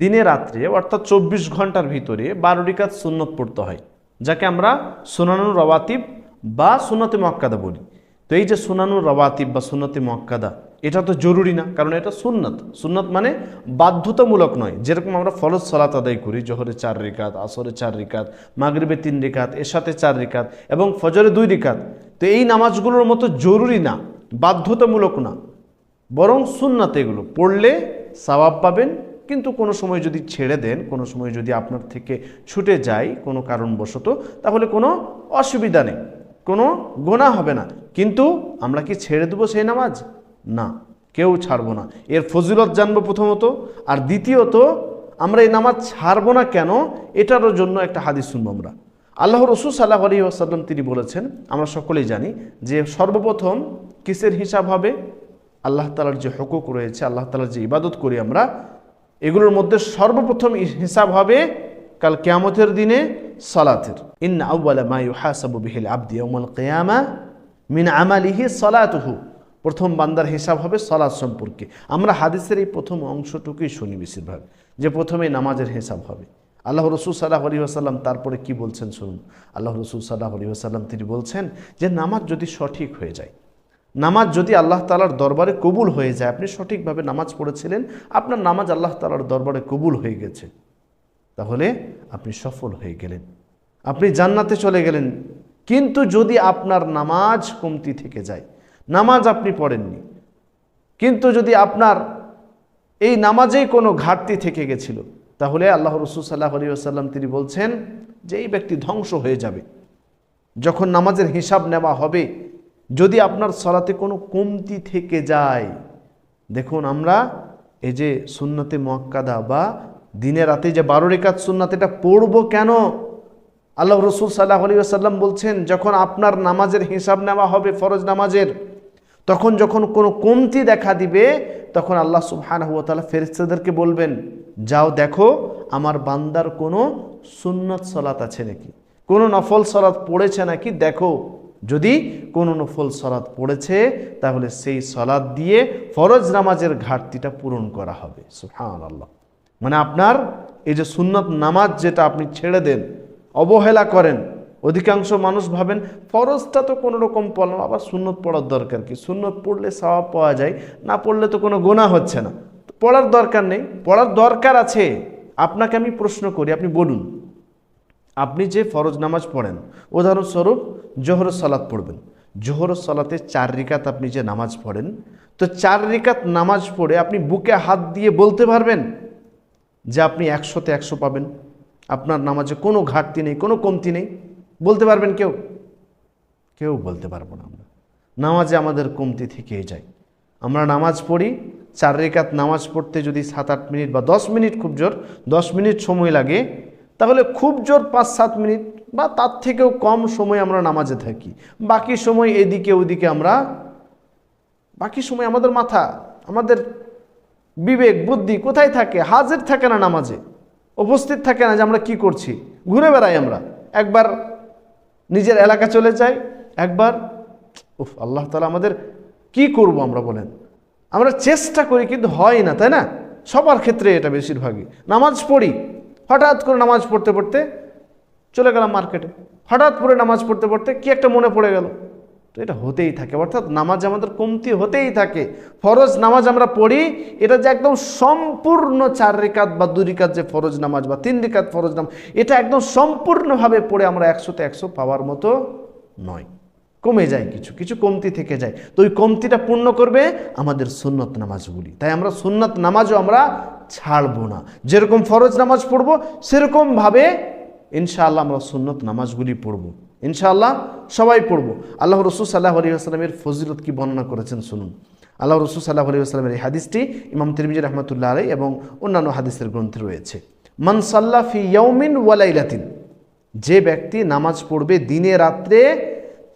দিনে রাত্রে, অর্থাৎ চব্বিশ ঘণ্টার ভিতরে বারো রিকাত সুন্নত পড়তে হয়, যাকে আমরা সুনানুর রওয়াতিব বা সুনতে মক্কাদা বলি। তো এই যে সুনানুর রওয়াতিব বা সুনতে মক্কাদা এটা তো জরুরি না, কারণ এটা সুন্নত। সুন্নত মানে বাধ্যতামূলক নয়। যেরকম আমরা ফরজ সলাত আদায় করি, জহরে চার রিকাত, আসরে চার রিকাত, মাগরিবে তিন রিকাত এসাতে চার রিকাত এবং ফজরে দুই রিকাত। তো এই নামাজগুলোর মতো জরুরি না, বাধ্যতামূলক না। বরং সুন্নাত এগুলো। পড়লে সওয়াব পাবেন কিন্তু কোনো সময় যদি ছেড়ে দেন, কোনো সময় যদি আপনার থেকে ছুটে যায় কোনো কারণবশত, তাহলে কোনো অসুবিধা নেই, কোনো গোনা হবে না। কিন্তু আমরা কি ছেড়ে দেবো সেই নামাজ? না, কেউ ছাড়বো না। এর ফজিলত জানব প্রথমত। আর দ্বিতীয়ত, আমরা এই নামাজ ছাড়বো না কেন? এটারও জন্য একটা হাদিস শুনব আমরা। আল্লাহ রসুল সাল্লাহ আলী আসাল্লাম তিনি বলেছেন, আমরা সকলেই জানি যে সর্বপ্রথম কিসের হিসাব হবে? আল্লাহ তালার যে হকুক রয়েছে, আল্লাহ তালার যে ইবাদত করি আমরা এগুলোর মধ্যে সর্বপ্রথম হিসাব হবে কাল কেয়ামতের দিনে সালাতের। ইন আউ্বালা আবদি ইয়াউমাল কিয়ামা মিন আমালিহি সালাতুহু। প্রথম বান্দার হিসাব হবে সালাত সম্পর্কে। আমরা হাদিসের এই প্রথম অংশটুকুই শুনি বেশিরভাগ, যে প্রথমে নামাজের হিসাব হবে। আল্লাহ রসুল সাল্লাহ আলী আসাল্লাম তারপরে কি বলছেন শুনুন। আল্লাহ রসুল সাল্লাহ আলী আসাল্লাম তিনি বলছেন যে, নামাজ যদি সঠিক হয়ে যায় নামাজ যদি আল্লাহ তালার দরবারে কবুল হয়ে যায়, আপনি সঠিকভাবে নামাজ পড়েছিলেন, আপনার নামাজ আল্লাহ তালার দরবারে কবুল হয়ে গেছে। তাহলে আপনি সফল হয়ে গেলেন। আপনি জান্নাতে চলে গেলেন। কিন্তু যদি আপনার নামাজ কমতি থেকে যায়, নামাজ আপনি পড়েননি, কিন্তু যদি আপনার এই নামাজেই কোনো ঘাটতি থেকে গেছিল, তাহলে আল্লাহ রসুল সাল্লাহ আলী আসাল্লাম তিনি বলছেন যে এই ব্যক্তি ধ্বংস হয়ে যাবে। যখন নামাজের হিসাব নেওয়া হবে যদি আপনার সলাতে কোনো কমতি থেকে যায়, দেখুন আমরা এই যে সুন্নতে মক্কাদা বা দিনে রাতে যে বারো রেখাত সুন্নাত এটা পড়ব কেন? আল্লাহ রসুল সাল্লাহ আলী আসাল্লাম বলছেন, যখন আপনার নামাজের হিসাব নেওয়া হবে ফরজ নামাজের, তখন যখন কোনো কমতি দেখা দিবে, তখন আল্লাহ সুবহানাহু ওয়া তাআলা ফেরেশতাদেরকে বলবেন, যাও দেখো, আমার বান্দার কোনো সুন্নত সলাত আছে নাকি? কোনো নফল সলাত পড়েছে নাকি? দেখো। যদি কোনো নফল সলাদ পড়েছে, তাহলে সেই সলাদ দিয়ে ফরজ নামাজের ঘাটতিটা পূরণ করা হবে। সুহান আল্লাহ মানে আপনার এই যে সুন্নত নামাজ যেটা আপনি ছেড়ে দেন, অবহেলা করেন, অধিকাংশ মানুষ ভাবেন ফরজটা তো কোনো রকম পড়লাম, আবার সুন্নত পড়ার দরকার কি? সুন্নত পড়লে সওয়াব পাওয়া যায়, না পড়লে তো কোনো গোনা হচ্ছে না। পড়ার দরকার নেই, পড়ার দরকার আছে। আপনাকে আমি প্রশ্ন করি, আপনি বলুন। আপনি যে ফরজ নামাজ পড়েন, উদাহরণস্বরূপ জোহর সালাত পড়বেন। জোহর সালাতে চার রিকাত আপনি যে নামাজ পড়েন, তো চার রিকাত নামাজ পড়ে আপনি বুকে হাত দিয়ে বলতে পারবেন যে আপনি একশোতে একশো পাবেন। আপনার নামাজে কোনো ঘাটতি নেই, কোনো কমতি নেই। বলতে পারবেন কেউ? কেউ বলতে পারব না আমরা। নামাজে আমাদের কমতি থেকেই যায়। আমরা নামাজ পড়ি, চার রেখাত নামাজ পড়তে যদি সাত আট মিনিট বা দশ মিনিট খুব জোর, দশ মিনিট সময় লাগে তাহলে খুব জোর পাঁচ সাত মিনিট বা তার থেকেও কম সময় আমরা নামাজে থাকি। বাকি সময় এদিকে ওদিকে আমরা, বাকি সময় আমাদের মাথা, আমাদের বিবেক, বুদ্ধি কোথায় থাকে? হাজির থাকে না নামাজে। উপস্থিত থাকে না যে আমরা কি করছি? ঘুরে বেড়াই আমরা। একবার নিজের এলাকা চলে যাই, একবার উফ, আল্লাহ তালা আমাদের কি করব আমরা বলেন? আমরা চেষ্টা করি কিন্তু হয় না, তাই না? সবার ক্ষেত্রে এটা বেশিরভাগই। নামাজ পড়ি হঠাৎ করে নামাজ পড়তে পড়তে চলে গেলাম মার্কেটে। হঠাৎ করে নামাজ পড়তে পড়তে কি একটা মনে পড়ে গেল? তো এটা হতেই থাকে, অর্থাৎ নামাজ আমাদের কমতি হতেই থাকে। ফরজ নামাজ আমরা পড়ি, এটা যে একদম সম্পূর্ণ চার রেখাত বা দুই রেখাত যে ফরজ নামাজ বা তিন রেখাত ফরজ নামাজ, এটা একদম সম্পূর্ণভাবে পড়ে আমরা একশোতে একশো পাওয়ার মতো নয়। কমে যায় কিছু কিছু কমতি থেকে যায়। তো ওই কমতিটা পূর্ণ করবে আমাদের সুন্নত নামাজগুলি। তাই আমরা সুন্নত নামাজও আমরা ছাড়বো না। যেরকম ফরজ নামাজ পড়ব, সেরকমভাবে ইনশাআল্লাহ আমরা সুন্নত নামাজগুলি পড়ব। ইনশাআল্লাহ সবাই পড়ব। আল্লাহ রসুল সাল্লাহ আলী আসসালামের ফজিলত কি বর্ণনা করেছেন শুনুন। আল্লাহ রসুল সাল্লাহ আলী আসসালামের এই হাদিসটি ইমাম তিরমিজি রহমতুল্লাহ আলাই এবং অন্যান্য হাদিসের গ্রন্থে রয়েছে। মান সাল্লাহ ফি ইয়ৌমিন ওয়ালাইলাতিন যে ব্যক্তি নামাজ পড়বে দিনে রাত্রে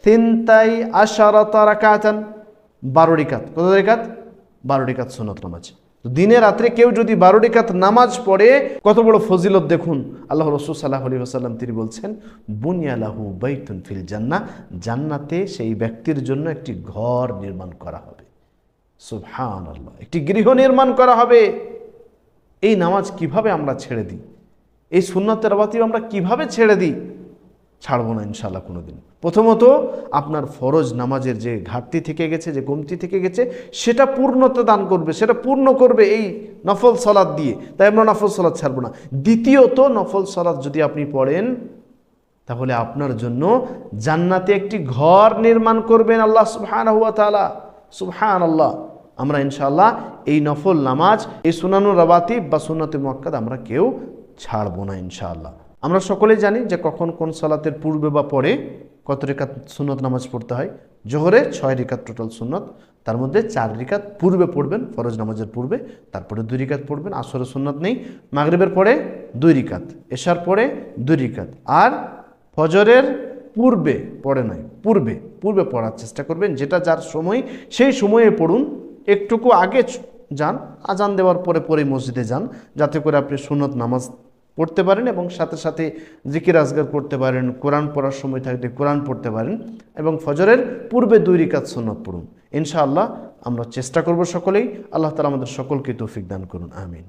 তিনতাই আশারতা রাকাতান, বারো রিকাত। কত রিকাত? বারো রিকাত সুনত নামাজ। দিনে রাত্রে কেউ যদি বারো রিকাত নামাজ পড়ে, কত বড় ফজিলত দেখুন। আল্লাহ রসুল সাল্লাহ আলী আসাল্লাম তিনি বলছেন বুনিয়ালাহু বাইতুন ফিল জান্না জান্নাতে সেই ব্যক্তির জন্য একটি ঘর নির্মাণ করা হবে। সুবহান আল্লাহ একটি গৃহ নির্মাণ করা হবে। এই নামাজ কীভাবে আমরা ছেড়ে দিই? এই সুন্নাতের রাবাতিব আমরা কীভাবে ছেড়ে দিই? ছাড়বো না ইনশাল্লাহ কোনো দিন প্রথমত, আপনার ফরজ নামাজের যে ঘাটতি থেকে গেছে, যে কমতি থেকে গেছে, সেটা পূর্ণতা দান করবে, সেটা পূর্ণ করবে এই নফল সলাদ দিয়ে। তাই আমরা নফল সলাদ ছাড়বো না। দ্বিতীয়ত, নফল সলাদ যদি আপনি পড়েন, তাহলে আপনার জন্য জান্নাতে একটি ঘর নির্মাণ করবেন আল্লাহ সুবহান হুয়া তালা আল্লাহ আমরা ইনশাআল্লাহ এই নফল নামাজ, এই সুনানুর রবাতিব বা সুন্নতে মক্কাদ আমরা কেউ ছাড়বো না ইনশাআল্লাহ। আমরা সকলেই জানি যে কখন কোন সালাতের পূর্বে বা পরে কত রেখাত সুন্নত নামাজ পড়তে হয়। জোহরে ছয় রেখাত টোটাল সুন্নত, তার মধ্যে চার রিকাত পূর্বে পড়বেন, ফরজ নামাজের পূর্বে, তারপরে দুই রিকাত পড়বেন আসরে সুন্নত নেই। মাগরিবের পরে দুই রিকাত এশার পরে দুই রিকাত আর ফজরের পূর্বে পড়ে নয় পূর্বে পূর্বে পড়ার চেষ্টা করবেন, যেটা যার সময়, সেই সময়ে পড়ুন, একটুকু আগে যান, আজান দেওয়ার পরে পরে মসজিদে যান, যাতে করে আপনি সুনত নামাজ পড়তে পারেন এবং সাথে সাথে জিকির আজগার করতে পারেন, কোরআন পড়ার সময় থাকলে কোরআন পড়তে পারেন এবং ফজরের পূর্বে দুই রিকাত সন্ন্যত পড়ুন। ইনশাআল্লাহ আমরা চেষ্টা করব সকলেই। আল্লাহ তালা আমাদের সকলকে তৌফিক দান করুন, আমিন।